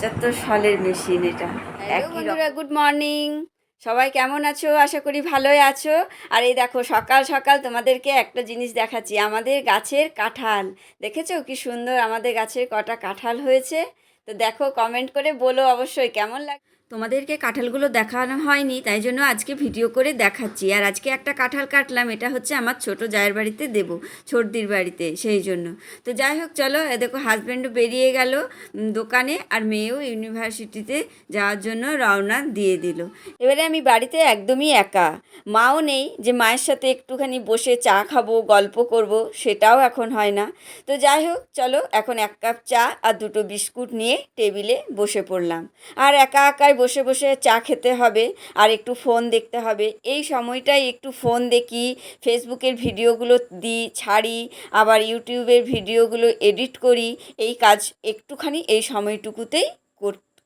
পঁচাত্তর সালের মেশিন এটা। বন্ধুরা গুড মর্নিং সবাই কেমন আছো? আশা করি ভালোই আছো। আর এই দেখো সকাল সকাল তোমাদেরকে একটা জিনিস দেখাচ্ছি। আমাদের গাছের কাঁঠাল। দেখেছ কি সুন্দর আমাদের গাছের কটা কাঁঠাল হয়েছে? তো দেখো কমেন্ট করে বলো অবশ্যই কেমন লাগে তোমাদেরকে কাঁঠালগুলো দেখানো হয়নি, তাই জন্য আজকে ভিডিও করে দেখাচ্ছি। আর আজকে একটা কাঁঠাল কাটলাম, এটা হচ্ছে আমার ছোট জায়ের বাড়িতে দেবো, ছোটদির বাড়িতে, সেই জন্য। তো যাই হোক, চলো দেখো হাজব্যান্ডও বেরিয়ে গেল দোকানে, আর মেয়েও ইউনিভার্সিটিতে যাওয়ার জন্য রওনা দিয়ে দিল। এবারে আমি বাড়িতে একদমই একা। মাও নেই যে মায়ের সাথে একটুখানি বসে চা খাব, গল্প করব, সেটাও এখন হয় না। তো যাই হোক, চলো, এখন এক কাপ চা আর দুটো বিস্কুট নিয়ে টেবিলে বসে পড়লাম। আর একা একাই বসে বসে চা খেতে হবে আর একটু ফোন দেখতে হবে। এই সময়টাই একটু ফোন দেখি, ফেসবুকের ভিডিওগুলো দিই ছাড়ি, আবার ইউটিউবের ভিডিওগুলো এডিট করি, এই কাজ একটুখানি এই সময়টুকুতেই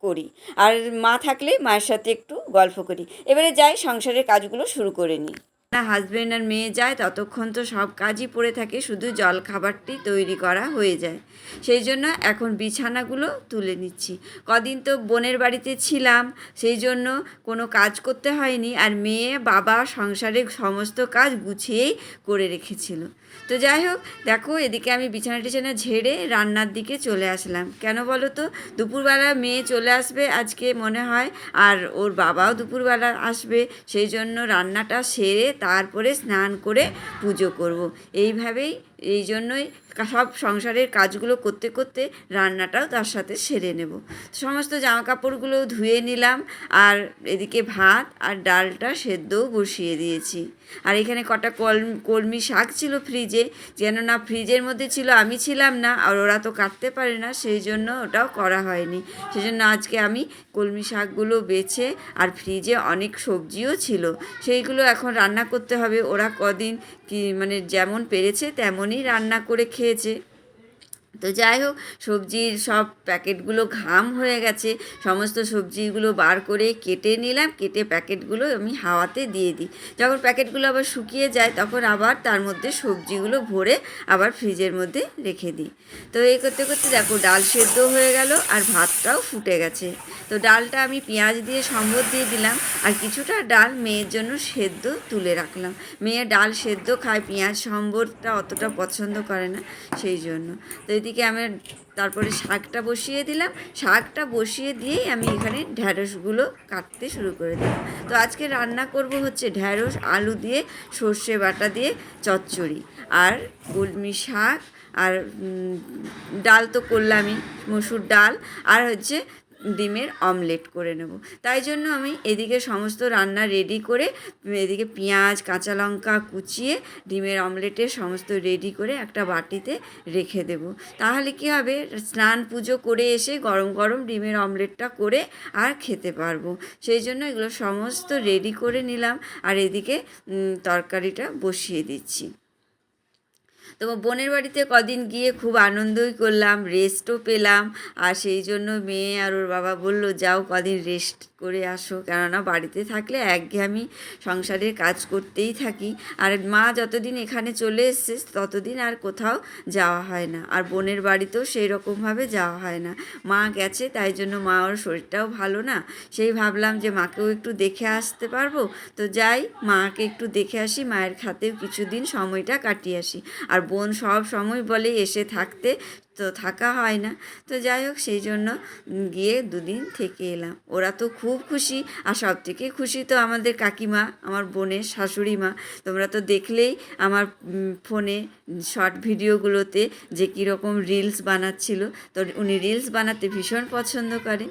করি। আর মা থাকলে মায়ের সাথে একটু গল্প করি। এবারে যাই সংসারের কাজগুলো শুরু করে নিই। না হাজব্যান্ড আর মেয়ে যায়, ততক্ষণ তো সব কাজই পড়ে থাকে, শুধু জল খাবারটি তৈরি করা হয়ে যায়। সেই জন্য এখন বিছানাগুলো তুলে নিচ্ছি। কদিন তো বোনের বাড়িতে ছিলাম, সেই জন্য কোনো কাজ করতে হয়নি, আর মেয়ে বাবা সংসারে সমস্ত কাজ গুছিয়েই করে রেখেছিল। তো যাই হোক, দেখো এদিকে আমি বিছানা টিছানা ঝেড়ে রান্নার দিকে চলে আসলাম কেন বলো তো দুপুরবেলা মেয়ে চলে আসবে আজকে মনে হয়, আর ওর বাবাও দুপুরবেলা আসবে, সেই জন্য রান্নাটা সেরে তারপরে স্নান করে পুজো করব। এইভাবেই এই জন্যই সব সংসারের কাজগুলো করতে করতে রান্নাটাও তার সাথে সেরে নেব। সমস্ত জামা কাপড়গুলো ধুয়ে নিলাম আর এদিকে ভাত আর ডালটা সেদ্ধও বসিয়ে দিয়েছি। আর এখানে কটা কল, কলমি শাক ছিল ফ্রিজে, যেন না ফ্রিজের মধ্যে ছিল আমি ছিলাম না আর ওরা তো কাটতে পারে না, সেই জন্য ওটাও করা হয়নি। সেই জন্য আজকে আমি কলমি শাকগুলো বেছে আর ফ্রিজে অনেক সবজিও ছিল, সেইগুলো এখন রান্না করতে হবে। ওরা কদিন কি মানে যেমন পেরেছে তেমনই রান্না করে খেয়েছে। তো যাই হোক, সবজির সব প্যাকেটগুলো ঘাম হয়ে গেছে। সমস্ত সবজিগুলো বার করে কেটে নিলাম, কেটে প্যাকেটগুলো আমি হাওয়াতে দিয়ে দিই। যখন প্যাকেটগুলো আবার শুকিয়ে যায়, তখন আবার তার মধ্যে সবজিগুলো ভরে আবার ফ্রিজের মধ্যে রেখে দিই। তো এই করতে করতে দেখো, ডাল সেদ্ধ হয়ে গেল আর ভাতটাও ফুটে গেছে। তো ডালটা আমি পেঁয়াজ দিয়ে সম্বর দিয়ে দিলাম আর কিছুটা ডাল মেয়ের জন্য সেদ্ধ তুলে রাখলাম। মেয়ে ডাল সেদ্ধ খায়, পেঁয়াজ সম্বরটা অতটা পছন্দ করে না, সেই জন্য। তো এদিকে আমি তারপরে শাকটা বসিয়ে দিলাম। শাকটা বসিয়ে দিয়েই আমি এখানে ঢ্যাঁড়সগুলো কাটতে শুরু করে দিলাম। তো আজকে রান্না করব হচ্ছে ঢ্যাঁড়স আলু দিয়ে, সর্ষে বাটা দিয়ে, চচ্চড়ি আর গুলমি শাক আর ডাল তো করলামই, মসুর ডাল আর হচ্ছে ডিমের অমলেট করে নেব। তাই জন্য আমি এদিকে সমস্ত রান্না রেডি করে, এদিকে পেঁয়াজ, কাঁচা লঙ্কা কুচিয়ে ডিমের অমলেটের সমস্ত রেডি করে একটা বাটিতে রেখে দেব। তাহলে কি হবে? স্নান পুজো করে এসে গরম গরম ডিমের অমলেটটা করে আর খেতে পারব। সেই জন্য এগুলো সমস্ত রেডি করে নিলাম। আর এদিকে তরকারিটা বসিয়ে দিচ্ছি। তো বোনের বাড়িতে কদিন গিয়ে খুব আনন্দই করলাম রেস্টও পেলাম। আর সেই জন্য মেয়ে আর ওর বাবা বলল, যাও কদিন রেস্ট করে আসো। কেননা বাড়িতে থাকলে একঘেয়েমি সংসারের কাজ করতেই থাকি। আর মা যতদিন এখানে চলে এসছে, ততদিন আর কোথাও যাওয়া হয় না। আর বোনের বাড়িতেও সেই রকমভাবে যাওয়া হয় না। মা গেছে, তাই জন্য মা ওর শরীরটাও ভালো না। সেই ভাবলাম যে মাকেও একটু দেখে আসতে পারব। তো যাই, মাকে একটু দেখে আসি, মায়ের খাতেও কিছুদিন সময়টা কাটিয়ে আসি। আর বোন সব সময় বলে এসে থাকতে তো থাকা হয় না। তো যাই হোক, সেই জন্য গিয়ে দুদিন থেকে এলাম। ওরা তো খুব খুশি আর সব থেকে খুশি তো আমাদের কাকিমা, আমার বোনের শাশুড়ি মা। তোমরা তো দেখলেই আমার ফোনে শর্ট ভিডিওগুলোতে যে কীরকম রিলস বানাচ্ছিল। তো উনি রিলস বানাতে ভীষণ পছন্দ করে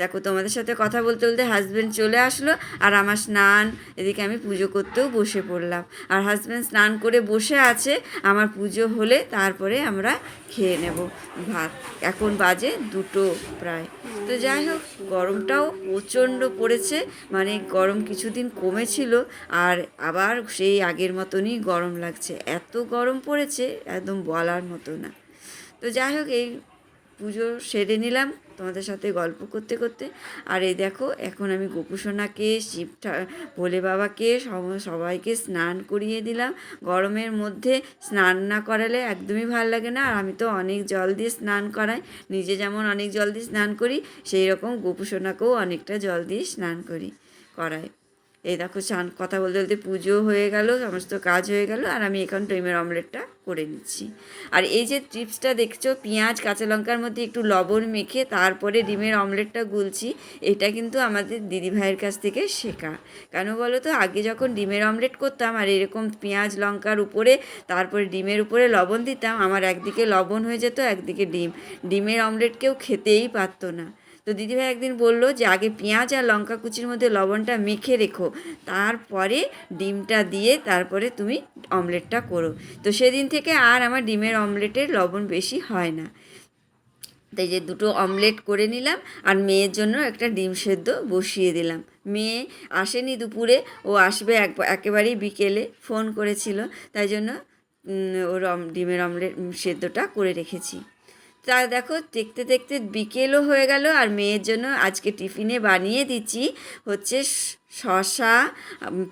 দেখো, তোমাদের সাথে কথা বলতে বলতে হাজব্যান্ড চলে আসলো, আর আমার স্নান, এদিকে আমি পুজো করতেও বসে পড়লাম। আর হাজব্যান্ড স্নান করে বসে আছে, আমার পুজো হলে তারপরে আমরা খেয়ে নেব ভাত। এখন বাজে দুটো প্রায়। তো যাই হোক, গরমটাও প্রচণ্ড পড়েছে মানে গরম কিছুদিন কমেছিল, আর আবার সেই আগের মতনই গরম লাগছে। এত গরম পড়েছে, একদম বলার মতো না। তো যাই হোক, এই পুজো সেরে নিলাম। তোমাদের সাথে গল্প করতে করতে। আর এই দেখো, এখন আমি গোপুসোনাকে শিব ভোলে বাবাকে সব- সবাইকে স্নান করিয়ে দিলাম। গরমের মধ্যে স্নান না করালে একদমই ভালো লাগে না। আর আমি তো অনেক জল দিয়ে স্নান করাই। নিজে যেমন অনেক জল দিয়ে স্নান করি সেই রকম গোপুসোনাকেও অনেকটা জল দিয়ে স্নান করি, করাই। এই দেখো চান কথা বলতে বলতে পুজো হয়ে গেল, সমস্ত কাজ হয়ে গেল, আর আমি এখন ডিমের অমলেটটা করে নিচ্ছি। আর এই যে টিপসটা দেখছ, পেঁয়াজ, কাঁচা লঙ্কার মধ্যে একটু লবণ মেখে তারপরে ডিমের অমলেটটা গুলছি, এটা কিন্তু আমাদের দিদিভাইয়ের কাছ থেকে শেখা। কেন বলো তো, আগে যখন ডিমের অমলেট করতাম আর এরকম পেঁয়াজ, লঙ্কার উপরে, তারপরে ডিমের উপরে লবণ দিতাম, আমার একদিকে লবণ হয়ে যেত, একদিকে ডিম। ডিমের অমলেট কেউ খেতেই পারতো না। তো দিদিভাই একদিন বলল যে, আগে পেঁয়াজ আর লঙ্কা কুচির মধ্যে লবণটা মেখে রেখো। তারপরে ডিমটা দিয়ে তারপরে তুমি অমলেটটা করো। তো সেদিন থেকে আর আমার ডিমের অমলেটের লবণ বেশি হয় না। তাই যে দুটো অমলেট করে নিলাম আর মেয়ের জন্য একটা ডিম সেদ্ধ বসিয়ে দিলাম। মেয়ে আসেনি দুপুরে, ও আসবে এক, একেবারেই বিকেলে, ফোন করেছিল। তাই জন্য ওর ডিমের অমলেট সেদ্ধটা করে রেখেছি। তা দেখো, দেখতে দেখতে বিকেলও হয়ে গেল আর মেয়ের জন্য আজকে টিফিনে বানিয়ে দিচ্ছি হচ্ছে শ- শসা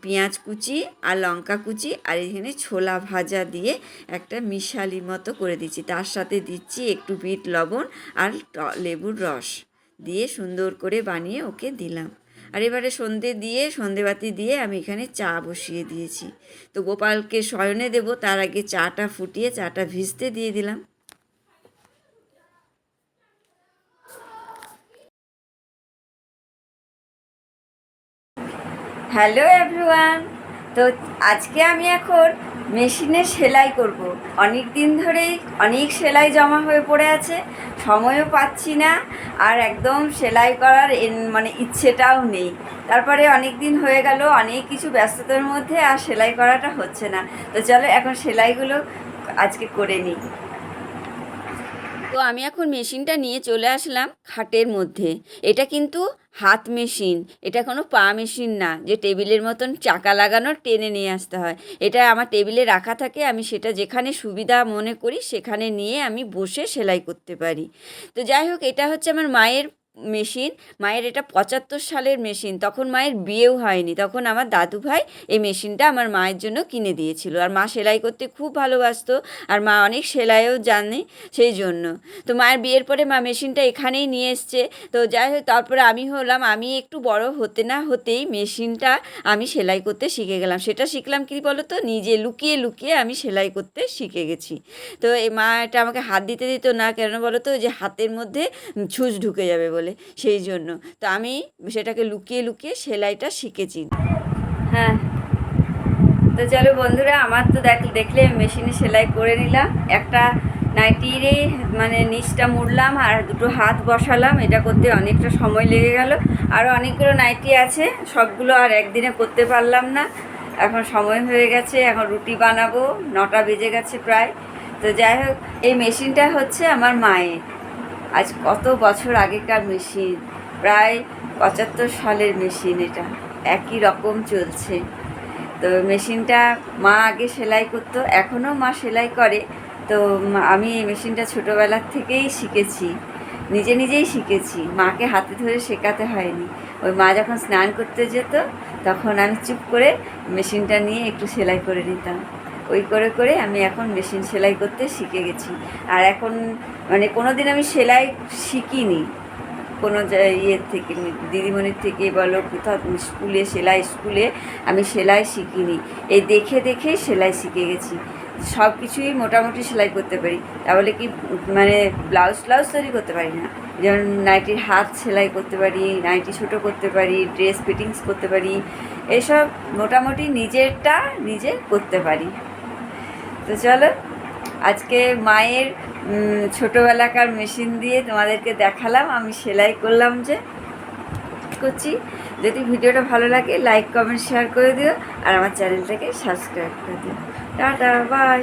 পেঁয়াজ কুচি আর লঙ্কা কুচি আর এখানে ছোলা ভাজা দিয়ে একটা মিশালি মতো করে দিচ্ছি। তার সাথে দিচ্ছি একটু বিট লবণ আর লেবুর রস দিয়ে সুন্দর করে বানিয়ে ওকে দিলাম। আর এবারে সন্ধে দিয়ে, সন্ধেবাতি দিয়ে আমি এখানে চা বসিয়ে দিয়েছি। তো গোপালকে শয়নে দেবো, তার আগে চাটা ফুটিয়ে, চাটা ভিজতে দিয়ে দিলাম। Hello everyone. তো আজকে আমি এখন মেশিনে সেলাই করব। অনেক দিন ধরেই অনেক সেলাই জমা হয়ে পড়ে আছে, সময়ও পাচ্ছি না, আর একদম সেলাই করার মানে ইচ্ছেটাও নেই। তারপরে অনেক দিন হয়ে গেল, অনেক কিছু ব্যস্ততার মধ্যে আর সেলাই করাটা হচ্ছে না। তো চলো এখন সেলাইগুলো আজকে করে নিই। তো আমি এখন মেশিনটা নিয়ে চলে আসলাম খাটের মধ্যে। এটা কিন্তু হাত মেশিন। এটা কোনো পা মেশিন না, যে টেবিলের মতন চাকা লাগানো টেনে নিয়ে আসতে হয়। এটা আমার টেবিলে রাখা থাকে, আমি সেটা যেখানে সুবিধা মনে করি সেখানে নিয়ে আমি বসে সেলাই করতে পারি। তো যাই হোক, এটা হচ্ছে আমার মায়ের মেশিন, মায়ের এটা পঁচাত্তর সালের মেশিন, তখন মায়ের বিয়েও হয়নি, তখন আমার দাদু ভাই এই মেশিনটা আমার মায়ের জন্য কিনে দিয়েছিল, আর মা সেলাই করতে খুব ভালোবাসতো, আর মা অনেক সেলাইও জানে সেই জন্য। তো মায়ের বিয়ের পরে মা মেশিনটা এখানেই নিয়ে এসছে, তো যাই হোক, তারপরে আমি হলাম, আমি একটু বড় হতে না হতেই মেশিনটা আমি সেলাই করতে শিখে গেলাম, সেটা শিখলাম কি বলো তো নিজে লুকিয়ে লুকিয়ে আমি সেলাই করতে শিখে গেছি। তো এই মা এটা আমাকে হাত দিতে দিত না, কেন বলো তো যে হাতের মধ্যে ছুঁচ ঢুকে যাবে বলে। সেই জন্য। তো আমি সেটাকে লুকিয়ে লুকিয়ে সেলাইটা শিখেছি। হ্যাঁ। তো চলো বন্ধুরা, আমার তো দেখ, দেখলে মেশিনে সেলাই করে নিলাম। একটা নাইটিরে মানে নিচটা মুড়লাম আর দুটো হাত বসালাম। এটা করতে অনেকটা সময় লেগে গেল। আরও অনেকগুলো নাইটি আছে, সবগুলো আর একদিনে করতে পারলাম না। এখন সময় হয়ে গেছে, এখন রুটি বানাবো, নটা বেজে গেছে প্রায়। তো যাই হোক, এই মেশিনটা হচ্ছে আমার মায়ের। আজ কত বছর আগেকার মেশিন? প্রায় পঁচাত্তর সালের মেশিন এটা। একই রকম চলছে। তো মেশিনটা মা আগে সেলাই করতো, এখনও মা সেলাই করে। তো আমি এই মেশিনটা ছোটোবেলার থেকেই শিখেছি। নিজে নিজেই শিখেছি। মাকে হাতে ধরে শেখাতে হয়নি। ওই মা যখন স্নান করতে যেত, তখন আমি চুপ করে মেশিনটা নিয়ে একটু সেলাই করে নিতাম। ওই করে করে আমি এখন মেশিন সেলাই করতে শিখে গেছি। আর এখন মানে কোনো দিন আমি সেলাই শিখিনি। কোনো ইয়ের থেকে, দিদিমণির থেকে বলো, কোথাও স্কুলে, সেলাই স্কুলে আমি সেলাই শিখিনি। এই দেখে দেখে সেলাই শিখে গেছি। সব কিছুই মোটামুটি সেলাই করতে পারি। তাহলে কি মানে ব্লাউজ ফ্লাউজ তৈরি করতে পারি না? যেমন নাইটির হাত সেলাই করতে পারি নাইটি ছোটো করতে পারি, ড্রেস ফিটিংস করতে পারি। এসব মোটামুটি নিজেরটা নিজে করতে পারি। তো চলো, আজকে মায়ের ছোটোবেলাকার মেশিন দিয়ে তোমাদেরকে দেখালাম, আমি সেলাই করলাম যে করছি। যদি ভিডিওটা ভালো লাগে লাইক কমেন্ট শেয়ার করে দিও, আর আমার চ্যানেলটাকে সাবস্ক্রাইব করে দিও। Tata bye